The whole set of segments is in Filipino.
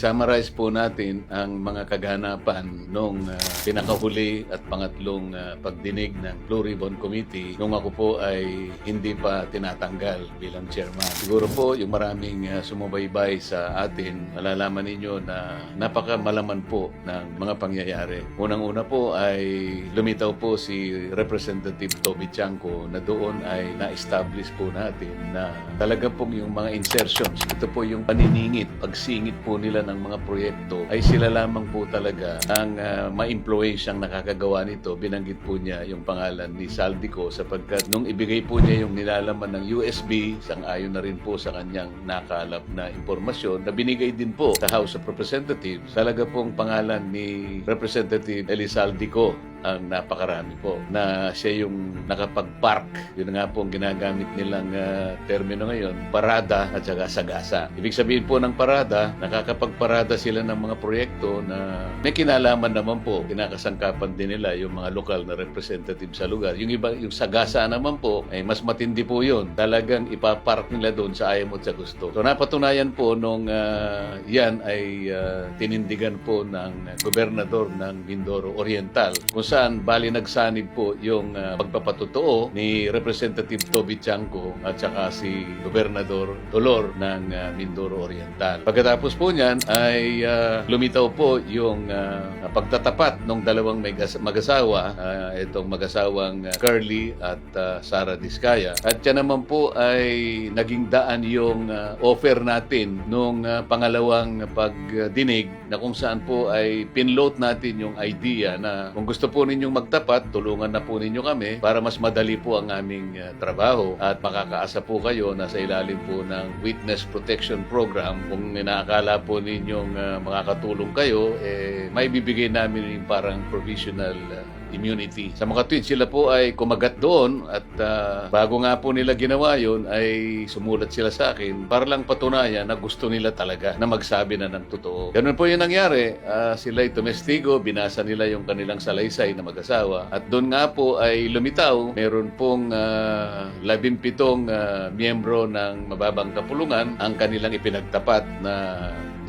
Summarize po natin ang mga kaganapan nung ah, pinakahuli at pangatlong ah, pagdinig ng Blue Ribbon Committee nung ako po ay hindi pa tinatanggal bilang chairman. Siguro po yung maraming ah, sumubaybay sa atin, malalaman ninyo na napaka malaman po ng mga pangyayari. Unang-una po ay lumitaw po si Representative Toby Chanko na doon ay na-establish po natin na talaga pong yung mga insertions, ito po yung paniningit, pagsingit po nila ng mga proyekto ay sila lamang po talaga ang uh, ma-influensyang nakakagawa nito. Binanggit po niya yung pangalan ni Saldico sapagkat nung ibigay po niya yung nilalaman ng USB, sang-ayon na rin po sa kanyang nakalap na impormasyon na binigay din po sa House of Representatives. Talaga pong pangalan ni Representative Elisaldico ang napakarami po na siya yung nakapag-park. Yun nga po ang ginagamit nilang ah, termino ngayon, parada at saka sagasa. Ibig sabihin po ng parada, nakakapagparada sila ng mga proyekto na may kinalaman naman po, kinakasangkapan din nila yung mga lokal na representative sa lugar. Yung iba, yung sagasa naman po, ay mas matindi po yun. Talagang ipapark nila doon sa ayaw at sa gusto. So napatunayan po nung ah, yan ay ah, tinindigan po ng gobernador ng Mindoro Oriental kung saan bali nagsanib po yung ah, pagpapatotoo ni Representative Toby Chanco at saka si Gobernador Dolor ng ah, Mindoro Oriental. Pagkatapos po niyan ay ah, lumitaw po yung ah, pagtatapat ng dalawang mag-asawa, ah, itong mag-asawang ah, Curly at ah, Sara Diskaya. At yan naman po ay naging daan yung ah, offer natin nung ah, pangalawang pagdinig na kung saan po ay pinload natin yung idea na kung gusto po ninyong magtapat, tulungan na po ninyo kami para mas madali po ang aming ah, trabaho at makakaasa po kayo na sa ilalim po ng Witness Protection Program kung inaakala po ninyong ah, makakatulong kayo, eh, may bibigay namin yung parang provisional ah, immunity. Sa mga tweets, sila po ay kumagat doon at ah, bago nga po nila ginawa yun ay sumulat sila sa akin para lang patunayan na gusto nila talaga na magsabi na ng totoo. Ganun po yung nangyari. Ah, sila ay tumestigo, binasa nila yung kanilang salaysay na mag-asawa. At doon nga po ay lumitaw, meron pong ah, labimpitong ah, miyembro ng mababang kapulungan ang kanilang ipinagtapat na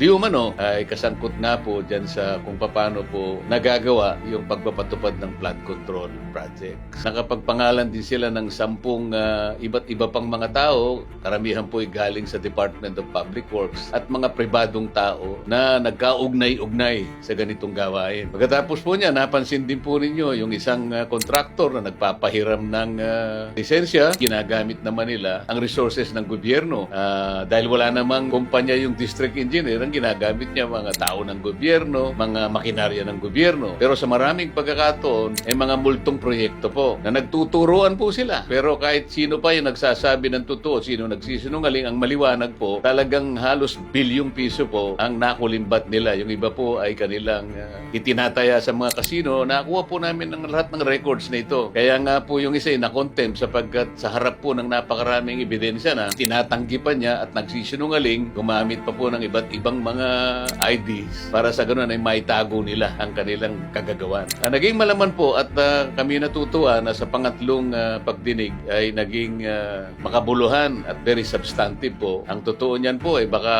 Di umano ay kasangkot nga po dyan sa kung paano po nagagawa yung pagpapatupad ng flood control project. Nakapagpangalan din sila ng sampung ah, iba't iba pang mga tao, karamihan po ay galing sa Department of Public Works at mga pribadong tao na nagkaugnay-ugnay sa ganitong gawain. Pagkatapos po niya, napansin din po ninyo yung isang ah, kontraktor na nagpapahiram ng ah, lisensya, ginagamit naman nila ang resources ng gobyerno. Ah, dahil wala namang kumpanya yung district engineer, ang ginagamit niya mga tao ng gobyerno, mga makinarya ng gobyerno. Pero sa maraming pagkakataon, ay mga multong proyekto po na nagtuturuan po sila. Pero kahit sino pa yung nagsasabi ng totoo, sino nagsisinungaling, ang maliwanag po, talagang halos bilyong piso po ang nakulimbat nila. Yung iba po ay kanilang ah, itinataya sa mga kasino. Nakuha po namin ng lahat ng records na ito. Kaya nga po yung isa ay na-contempt sapagkat sa harap po ng napakaraming ebidensya na tinatanggi niya at nagsisinungaling, gumamit pa po ng iba't ibang mga IDs para sa ganun ay maitago nila ang kanilang kagagawan. Ah, naging malaman po at ah, kami natutuwa na sa pangatlong ah, pagdinig ay naging ah, makabuluhan at very substantive po. Ang totoo niyan po ay baka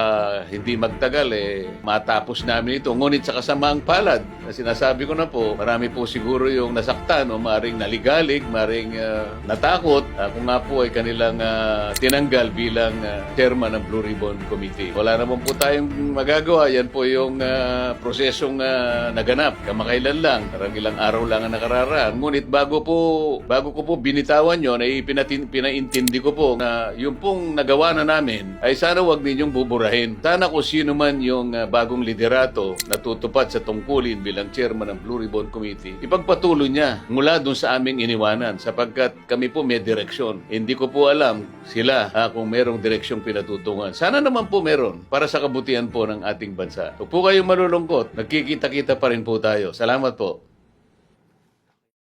hindi magtagal eh matapos namin ito. Ngunit sa kasamaang palad na sinasabi ko na po, marami po siguro yung nasaktan o maring naligalig, maring ah, natakot ah, kung nga po ay kanilang ah, tinanggal bilang ah, chairman ng Blue Ribbon Committee. Wala naman po tayong magagawa. Yan po yung ah, prosesong ah, naganap. Kamakailan lang. Parang ilang araw lang ang nakararaan. Ngunit bago po, bago ko po binitawan yun, ay pinatin, pinaintindi ko po na yung pong nagawa na namin ay sana wag ninyong buburahin. Sana kung sino man yung ah, bagong liderato na tutupad sa tungkulin bilang chairman ng Blue Ribbon Committee, ipagpatuloy niya mula dun sa aming iniwanan sapagkat kami po may direksyon. Hindi ko po alam sila ah, kung merong direksyong pinatutungan. Sana naman po meron para sa kabutihan po ng ating bansa. Huwag po kayong malulungkot. Nagkikita-kita pa rin po tayo. Salamat po.